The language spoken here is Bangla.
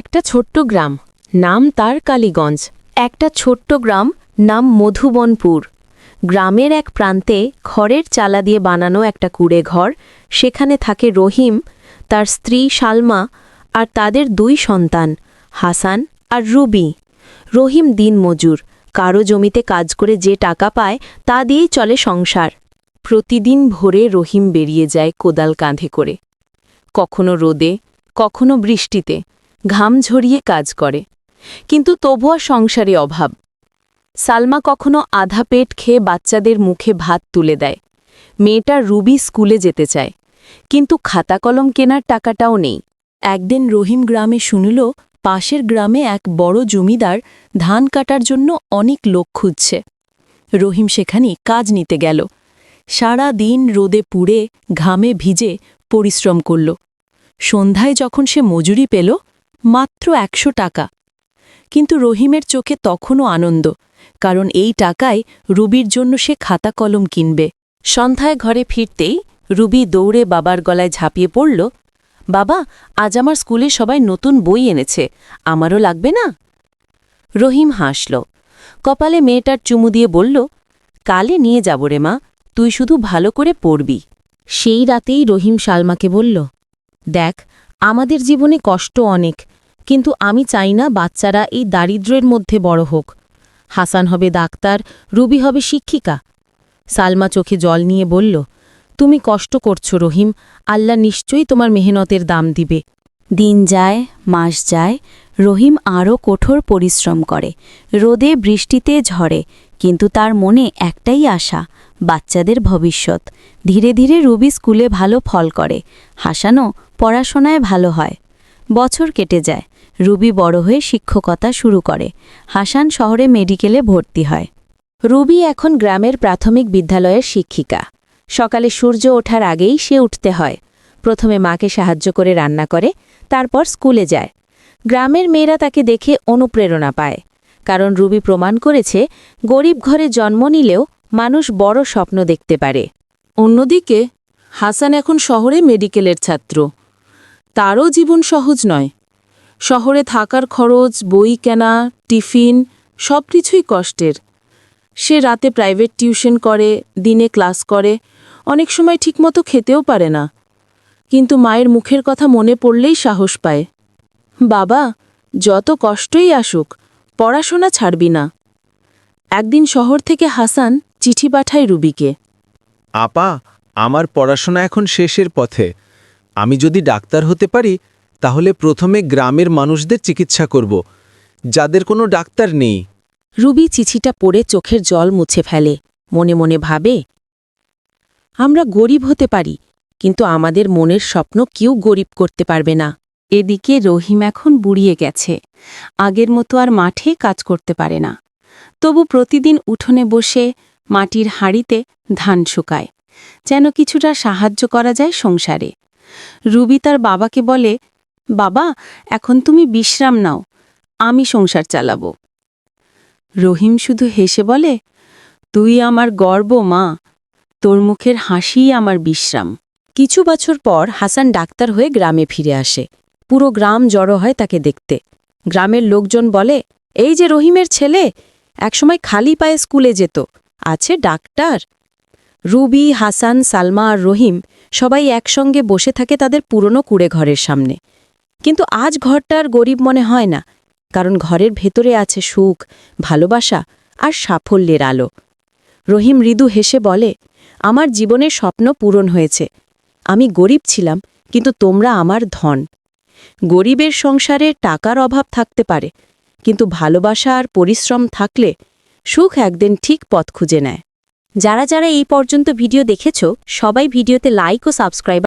একটা ছোট্ট গ্রাম। নাম তার কালীগঞ্জ। একটা ছোট্ট গ্রাম, নাম মধুবনপুর। গ্রামের এক প্রান্তে খড়ের চালা দিয়ে বানানো একটা কুড়ে ঘর সেখানে থাকে রহিম, তার স্ত্রী সালমা আর তাদের দুই সন্তান, হাসান আর রুবি। রহিম দিন মজুর কারও জমিতে কাজ করে যে টাকা পায় তা দিয়েই চলে সংসার। প্রতিদিন ভোরে রহিম বেরিয়ে যায় কোদাল কাঁধে করে। কখনো রোদে, কখনো বৃষ্টিতে। ঘাম ঝরিয়ে কাজ করে। কিন্তু তবুও সংসারে অভাব। সালমা কখনো আধা পেট খেয়ে বাচ্চাদের মুখে ভাত তুলে দেয়। মেয়েটা রুবি স্কুলে যেতে চায়। কিন্তু খাতা কলম কেনার টাকাটাও নেই। একদিন রহিম গ্রামে শুনল, পাশের গ্রামে এক বড় জমিদার ধান কাটার জন্য অনেক লোক খুঁজছে। রহিম সেখানে কাজ নিতে গেল। সারা দিন রোদে পুড়ে, ঘামে ভিজে পরিশ্রম করল। সন্ধ্যায় যখন সে মজুরি পেল মাত্র একশো টাকা। কিন্তু রহিমের চোখে তখনও আনন্দ, কারণ এই টাকায় রুবির জন্য সে খাতা কলম কিনবে। সন্ধ্যায় ঘরে ফিরতেই রুবি দৌড়ে বাবার গলায় ঝাঁপিয়ে পড়ল, বাবা, আজ আমার স্কুলে সবাই নতুন বই এনেছে, আমারও লাগবে না? রহিম হাসল, কপালে মেয়েটার চুমু দিয়ে বলল, কালে নিয়ে যাব রে মা, তুই শুধু ভালো করে পড়বি। সেই রাতেই রহিম সালমাকে বলল, দেখ, আমাদের জীবনে কষ্ট অনেক কিন্তু আমি চাই না বাচ্চারা এই দারিদ্র্যের মধ্যে বড় হোক। হাসান হবে ডাক্তার, রুবি হবে শিক্ষিকা। সালমা চোখে জল নিয়ে বলল, তুমি কষ্ট করছ রহিম, আল্লাহ নিশ্চয়ই তোমার মেহনতের দাম দিবে। দিন যায়, মাস যায়, রহিম আরও কঠোর পরিশ্রম করে। রোদে বৃষ্টিতে ঝরে, কিন্তু তার মনে একটাই আশা, বাচ্চাদের ভবিষ্যৎ। ধীরে ধীরে রুবি স্কুলে ভালো ফল করে। হাসানো পড়াশোনায় ভালো হয়। বছর কেটে যায় রুবি বড় হয়ে শিক্ষকতা শুরু করে। হাসান শহরে মেডিকেলে ভর্তি হয়। রুবি এখন গ্রামের প্রাথমিক বিদ্যালয়ের শিক্ষিকা। সকালে সূর্য ওঠার আগেই সে উঠতে হয়। প্রথমে মাকে সাহায্য করে রান্না করে, তারপর স্কুলে যায়। গ্রামের মেয়েরা তাকে দেখে অনুপ্রেরণা পায়। কারণ রুবি প্রমাণ করেছে, গরিব ঘরে জন্ম নিলেও মানুষ বড় স্বপ্ন দেখতে পারে। অন্যদিকে, হাসান এখন শহরে মেডিকেলের ছাত্র। তারও জীবন সহজ নয়। শহরে থাকার খরচ, বই কেনা, টিফিন সব কিছুই কষ্টের। সে রাতে প্রাইভেট টিউশন করে, দিনে ক্লাস করে, অনেক সময় ঠিকমতো খেতেও পারে না। কিন্তু মায়ের মুখের কথা মনে পড়লেই সাহস পায়। বাবা, যত কষ্টই আসুক, পড়াশোনা ছাড়বি না। একদিন শহর থেকে হাসান চিঠি পাঠায় রুবিকে। আপা, আমার পড়াশোনা এখন শেষের পথে। আমি যদি ডাক্তার হতে পারি তাহলে প্রথমে গ্রামের মানুষদের চিকিৎসা করব। যাদের কোনো ডাক্তার নেই। রুবি চিঠিটা পড়ে চোখের জল মুছে ফেলে। মনে মনে ভাবে, আমরা গরিব হতে পারি, কিন্তু আমাদের মনের স্বপ্ন কেউ গরিব করতে পারবে না। এদিকে রহিম এখন বুড়িয়ে গেছে। আগের মতো আর মাঠে কাজ করতে পারে না। তবু প্রতিদিন উঠোনে বসে মাটির হাঁড়িতে ধান শুকায়। যেন কিছুটা সাহায্য করা যায় সংসারে। রুবি তার বাবাকে বলে বাবা, এখন তুমি বিশ্রাম নাও, আমি সংসার চালাব। রহিম শুধু হেসে বলে, তুই আমার গর্ব, মা। তোর মুখের হাসিই আমার বিশ্রাম। কিছু বছর পর হাসান ডাক্তার হয়ে গ্রামে ফিরে আসে। পুরো গ্রাম জড়ো হয় তাকে দেখতে। গ্রামের লোকজন বলে, এই যে রহিমের ছেলে, একসময় খালি পায়ে স্কুলে যেত, আছে ডাক্তার? রুবি, হাসান, সালমা আর রহিম সবাই একসঙ্গে বসে থাকে তাদের পুরনো কুড়ে ঘরের সামনে। কিন্তু আজ ঘরটা আর গরিব মনে হয় না, কারণ ঘরের ভেতরে আছে সুখ, ভালোবাসা আর সাফল্যের আলো। রহিম মৃদু হেসে বলে, আমার জীবনের স্বপ্ন পূরণ হয়েছে। আমি গরিব ছিলাম, কিন্তু তোমরা আমার ধন। গরিবের সংসারে টাকার অভাব থাকতে পারে, কিন্তু ভালোবাসা আর পরিশ্রম থাকলে সুখ একদিন ঠিক পথ খুঁজে নেয়। যারা যারা এই পর্যন্ত ভিডিও দেখেছ, সবাই ভিডিওতে লাইক ও সাবস্ক্রাইব